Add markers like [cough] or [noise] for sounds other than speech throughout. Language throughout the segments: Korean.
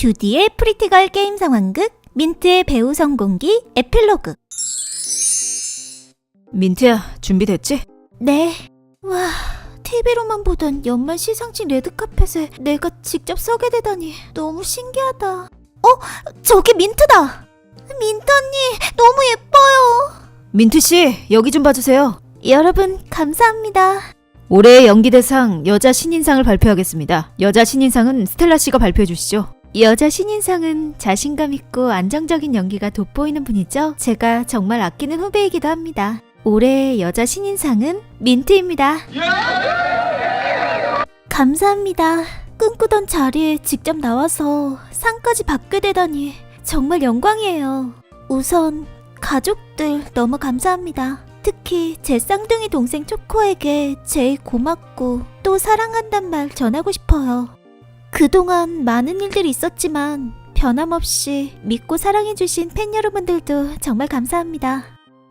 주디의 프리티걸 게임 상황극, 민트의 배우 성공기, 에필로그. 민트야, 준비됐지? 네. 와, TV로만 보던 연말 시상식 레드카펫에 내가 직접 서게 되다니 너무 신기하다. 어, 저기 민트다. 민트 언니, 너무 예뻐요. 민트 씨, 여기 좀 봐주세요. 여러분, 감사합니다. 올해의 연기대상 여자 신인상을 발표하겠습니다. 여자 신인상은 스텔라 씨가 발표해 주시죠. 여자 신인상은 자신감 있고 안정적인 연기가 돋보이는 분이죠. 제가 정말 아끼는 후배이기도 합니다. 올해의 여자 신인상은 민트입니다. 감사합니다. 꿈꾸던 자리에 직접 나와서 상까지 받게 되다니 정말 영광이에요. 우선 가족들 너무 감사합니다. 특히 제 쌍둥이 동생 초코에게 제일 고맙고 또 사랑한단 말 전하고 싶어요. 그동안 많은 일들이 있었지만 변함없이 믿고 사랑해주신 팬 여러분들도 정말 감사합니다.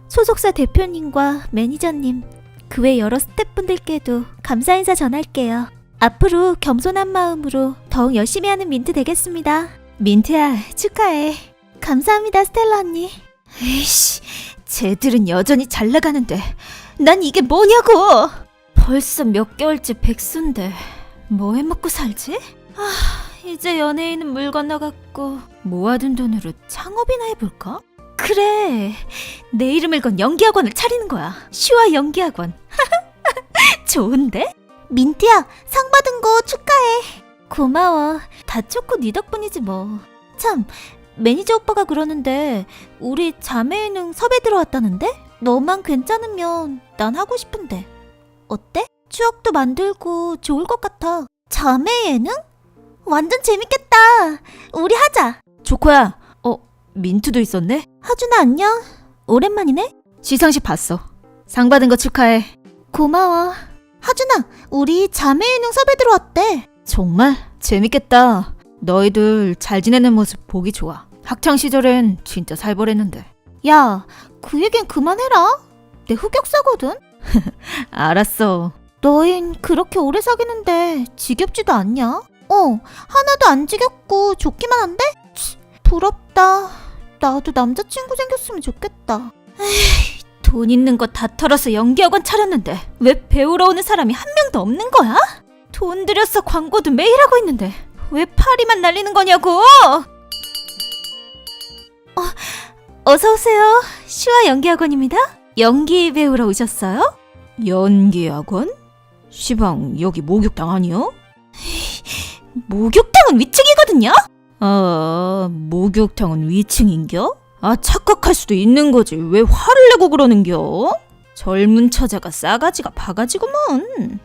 소속사 대표님과 매니저님, 그 외 여러 스태프분들께도 감사 인사 전할게요. 앞으로 겸손한 마음으로 더욱 열심히 하는 민트 되겠습니다. 민트야, 축하해. 감사합니다, 스텔라 언니. 에이씨, 쟤들은 여전히 잘 나가는데 난 이게 뭐냐고! 벌써 몇 개월째 백수인데 뭐 해먹고 살지? 아, 이제 연예인은 물 건너갔고 모아둔 돈으로 창업이나 해볼까? 그래, 내 이름을 건 연기학원을 차리는 거야. 슈아 연기학원. [laughs] 좋은데? 민트야, 상 받은 거 축하해. 고마워. 다 초코 네 덕분이지 뭐. 참, 매니저 오빠가 그러는데 우리 자매 예능 섭외 들어왔다는데? 너만 괜찮으면 난 하고 싶은데. 어때? 추억도 만들고 좋을 것 같아. 자매 예능? 완전 재밌겠다. 우리 하자. 조코야, 어, 민트도 있었네? 하준아 안녕. 오랜만이네. 시상식 봤어. 상 받은 거 축하해. 고마워. 하준아, 우리 자매 예능 섭외 들어왔대. 정말 재밌겠다. 너희들 잘 지내는 모습 보기 좋아. 학창 시절엔 진짜 살벌했는데. 야, 그 얘긴 그만해라. 내 흑역사거든. [laughs] 알았어. 너흰 그렇게 오래 사귀는데 지겹지도 않냐? 어, 하나도 안 지겹고 좋기만 한데? 치, 부럽다. 나도 남자친구 생겼으면 좋겠다. 돈 있는 거 다 털어서 연기학원 차렸는데 왜 배우러 오는 사람이 한 명도 없는 거야? 돈 들여서 광고도 매일 하고 있는데 왜 파리만 날리는 거냐고! 어서 오세요. 슈아 연기학원입니다. 연기 배우러 오셨어요? 연기학원? 시방 여기 목욕탕 아니요? 목욕탕은 위층이거든요? 아 목욕탕은 위층인겨? 아 착각할 수도 있는 거지 왜 화를 내고 그러는겨? 젊은 처자가 싸가지가 바가지구먼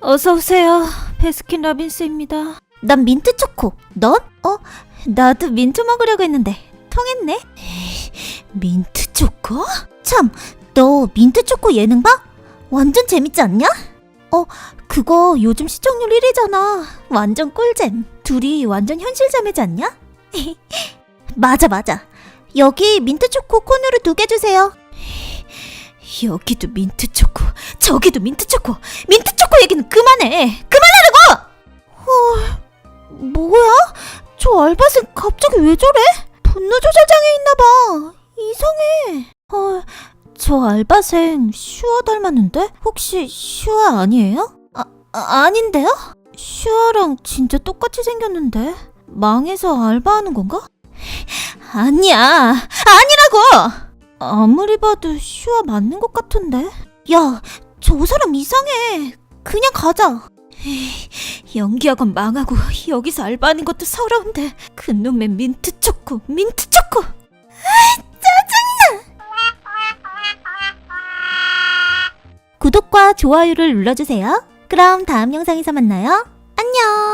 어서 오세요 베스킨 라빈스입니다 난 민트 초코. 넌? 어, 나도 민트 먹으려고 했는데 통했네. 민트 초코? 참, 너 민트 초코 예능 봐? 완전 재밌지 않냐? 어, 그거 요즘 시청률 1위잖아. 완전 꿀잼. 둘이 완전 현실 자매지 않냐? [laughs] 맞아, 맞아. 여기 민트 초코 코너를 두개 주세요. 여기도 민트 초코, 저기도 민트 초코. 민트 초코 얘기는 그만해. 그만하라고! 뭐야? 저 알바생 갑자기 왜 저래? 분노 조절 장애 있나 봐. 이상해. 헐, 저 알바생 슈아 닮았는데? 혹시 슈아 아니에요? 아, 아 아닌데요? 슈아랑 진짜 똑같이 생겼는데. 망해서 알바하는 건가? 아니야. 아니라고. 아무리 봐도 슈아 맞는 것 같은데. 야, 저 사람 이상해. 그냥 가자. 연기학원 망하고 여기서 알바하는 것도 서러운데 그놈의 민트 초코, 민트 초코. 구독과 좋아요를 눌러주세요. 그럼 다음 영상에서 만나요. 안녕!